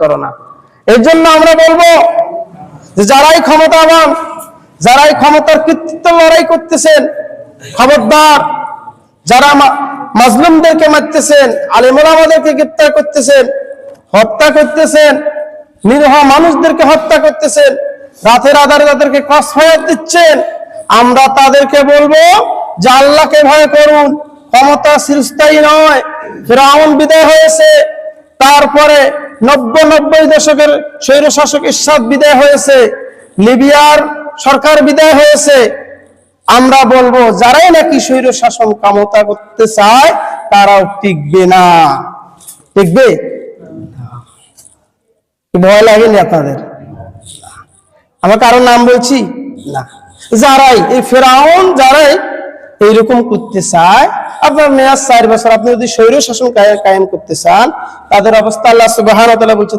করো না। এই জন্য আমরা বলব যে যারাই ক্ষমতাবান, যারাই ক্ষমতার কৃতিত্ব লড়াই করতেছেন, খবরদার, যারা মাজলুমদেরকে মারতেছেন, আলিমুল আমাদেরকে গ্রেপ্তার করতেছেন, হত্যা করতেছেন, নিরহ মানুষদেরকে হত্যা করতেছেন, রাতের আধারে তাদেরকে কস ফায়ার দিচ্ছেন, আমরা তাদেরকে বলব যে আল্লাহকে ভয় করুন, ক্ষমতা চিরস্থায়ী নয়, ফেরাউন বিদায় হয়েছে, তারপরে নব্বই নব্বই দশকের স্বৈর শাসক ইরশাদ বিদায় হয়েছে, লিবিয়ার সরকার বিদায় হয়েছে। আমরা বলব, যারাই নাকি স্বৈর শাসন ক্ষমতা করতে চায়, তারাও টিকবে না। টিকবে? ভয় লাগেনি আপনাদের? আমার কারোর নাম বলছি? না। যারাই, এই ফেরাউন যারাই এইরকম করতে চায়। আপনার মেয়াজ চার বছর। আপনি যদি শৈর শাসন কায়ে- কায়েম করতে চান, তাদের অবস্থা আল্লাহ সুবাহ বলছে